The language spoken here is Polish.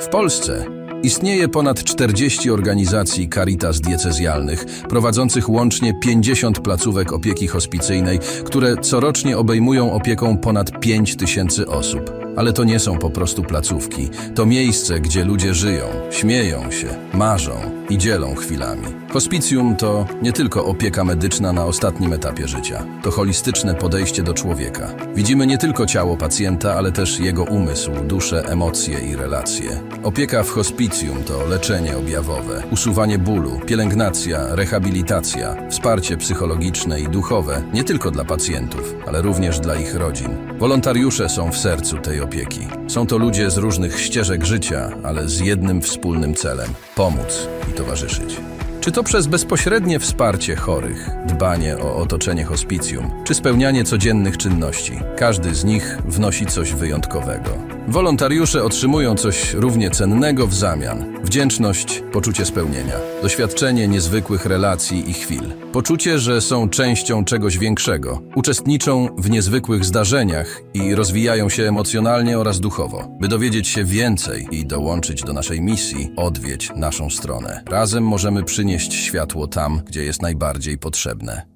W Polsce istnieje ponad 40 organizacji Caritas diecezjalnych, prowadzących łącznie 50 placówek opieki hospicyjnej, które corocznie obejmują opieką ponad 5 tysięcy osób. Ale to nie są po prostu placówki. To miejsce, gdzie ludzie żyją, śmieją się, marzą i dzielą chwilami. Hospicjum to nie tylko opieka medyczna na ostatnim etapie życia. To holistyczne podejście do człowieka. Widzimy nie tylko ciało pacjenta, ale też jego umysł, duszę, emocje i relacje. Opieka w hospicjum to leczenie objawowe, usuwanie bólu, pielęgnacja, rehabilitacja, wsparcie psychologiczne i duchowe nie tylko dla pacjentów, ale również dla ich rodzin. Wolontariusze są w sercu tej opieki. Są to ludzie z różnych ścieżek życia, ale z jednym wspólnym celem pomóc i towarzyszyć. Czy to przez bezpośrednie wsparcie chorych, dbanie o otoczenie hospicjum, czy spełnianie codziennych czynności, każdy z nich wnosi coś wyjątkowego. Wolontariusze otrzymują coś równie cennego w zamian: wdzięczność, poczucie spełnienia, doświadczenie niezwykłych relacji i chwil, poczucie, że są częścią czegoś większego, uczestniczą w niezwykłych zdarzeniach i rozwijają się emocjonalnie oraz duchowo. By dowiedzieć się więcej i dołączyć do naszej misji, odwiedź naszą stronę. Razem możemy przynieść światło tam, gdzie jest najbardziej potrzebne.